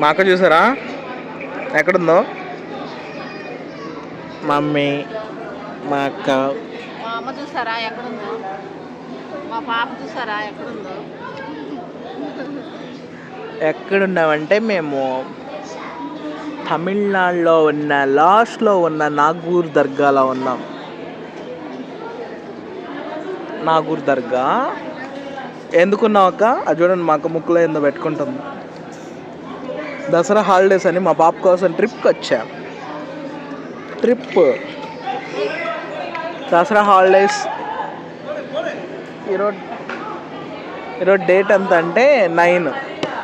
అక్క చూసారా? ఎక్కడుందో? మమ్మీ మా అక్క. మా అమ్మ చూసారా? ఎక్కడుందో? మా పాప చూసారా? ఎక్కడుందో? ఎక్కడున్నామంటే మేము తమిళనాడులో ఉన్న లాస్ట్లో ఉన్న నాగూర్ దర్గాలో ఉన్నాం. నాగూర్ దర్గా. ఎందుకున్నావు అక్క? అది చూడండి మా అక్క ముక్కులో ఏందో పెట్టుకుంటుంది. దసరా హాలిడేస్ అని మా పాప కోసం ట్రిప్కి వచ్చాం. ట్రిప్. దసరా హాలిడేస్. ఈరోజు ఈరోజు డేట్ ఎంత అంటే నైన్.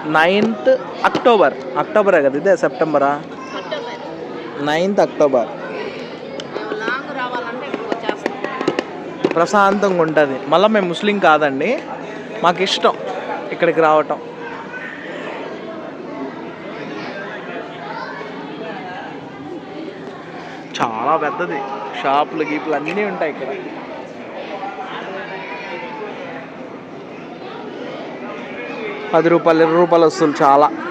Ninth October. అక్టోబరే కదా ఇదే సెప్టెంబరా? Ninth October. ప్రశాంతంగా ఉంటుంది. మళ్ళీ మేము ముస్లిం కాదండి. మాకు ఇష్టం ఇక్కడికి రావటం. చాలా పెద్దది. షాపులు గీపులు అన్నీ ఉంటాయి ఇక్కడ. పది రూపాయలు ఇరవై రూపాయలు వస్తువులు చాలా.